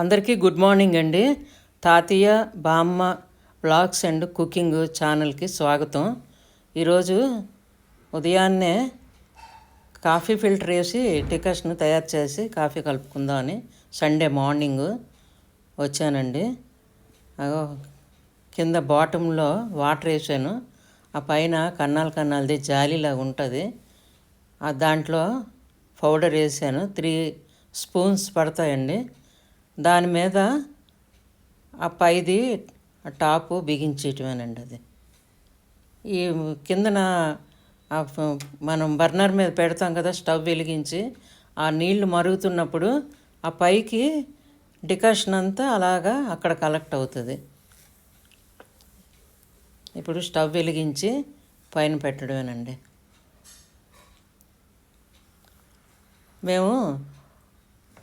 అందరికీ good morning అండి. తాతయ్య బామ్మ బ్లాగ్స్ అండ్ కుకింగ్ ఛానల్కి స్వాగతం. ఈరోజు ఉదయాన్నే కాఫీ ఫిల్టర్ వేసి టికస్ను తయారు చేసి కాఫీ కలుపుకుందామని సండే మార్నింగ్ వచ్చానండి. కింద బాటంలో వాటర్ వేసాను. ఆ పైన కన్నాలు కన్నాలది జాలీలాగా ఉంటుంది. దాంట్లో పౌడర్ వేసాను. త్రీ స్పూన్స్ పడతాయండి. దాని మీద ఆ పైది ఆ టాపు బిగించేయటమేనండి అది. ఈ కిందన మనం బర్నర్ మీద పెడతాం కదా స్టవ్ వెలిగించి ఆ నీళ్ళు మరుగుతున్నప్పుడు ఆ పైకి డికాషన్ అంతా అలాగా అక్కడ కలెక్ట్ అవుతుంది. ఇప్పుడు స్టవ్ వెలిగించి పైన పెట్టడమేనండి. మేము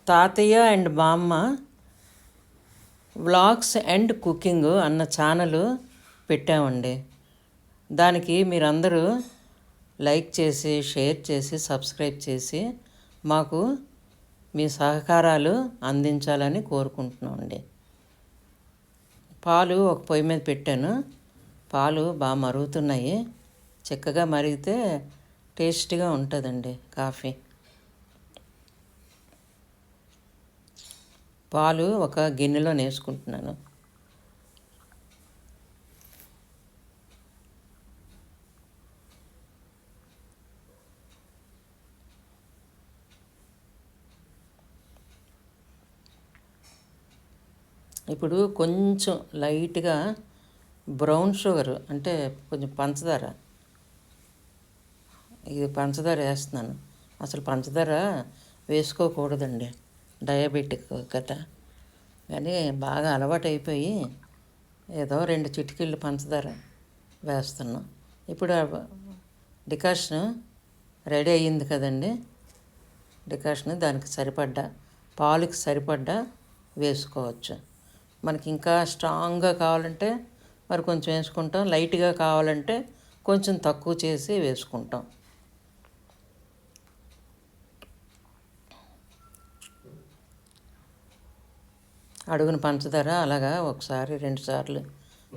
తాతయ్య అండ్ బామ్మ వ్లాగ్స్ అండ్ కుకింగ్ అన్న ఛానల్ పెట్టామండి. దానికి మీరందరూ లైక్ చేసి షేర్ చేసి సబ్స్క్రైబ్ చేసి మాకు మీ సహకారాలు అందించాలని కోరుకుంటున్నామండి. పాలు ఒక పొయ్యి మీద పెట్టాను. పాలు బాగా మరుగుతున్నాయి. చక్కగా మరిగితే టేస్టీగా ఉంటుందండి కాఫీ. పాలు ఒక గిన్నెలో వేసుకుంటున్నాను ఇప్పుడు కొంచెం లైట్గా బ్రౌన్ షుగర్ అంటే కొంచెం పంచదార. ఇది పంచదార వేస్తున్నాను. అసలు పంచదార వేసుకోకూడదండి. డయాబెటిక్ కదా కానీ బాగా అలవాటు అయిపోయి ఏదో రెండు చిటికీళ్ళు పంచదార వేస్తున్నాం. ఇప్పుడు డికాషన్ రెడీ అయ్యింది కదండి. డికాషన్ దానికి సరిపడ్డ పాలుకి సరిపడ్డా వేసుకోవచ్చు. మనకి ఇంకా స్ట్రాంగ్గా కావాలంటే మరి కొంచెం వేసుకుంటాం. లైట్గా కావాలంటే కొంచెం తక్కువ చేసి వేసుకుంటాం. అడుగున పంచదార అలాగా ఒకసారి రెండు సార్లు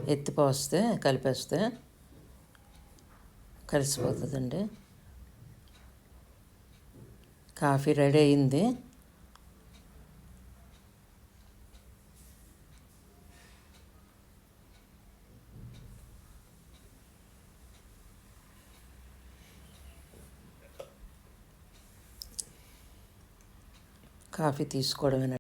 ఎత్తిపోస్తే కలిపేస్తే కలిసిపోతుందండి. కాఫీ రెడీ అయింది. కాఫీ తీసుకోవడమేనండి.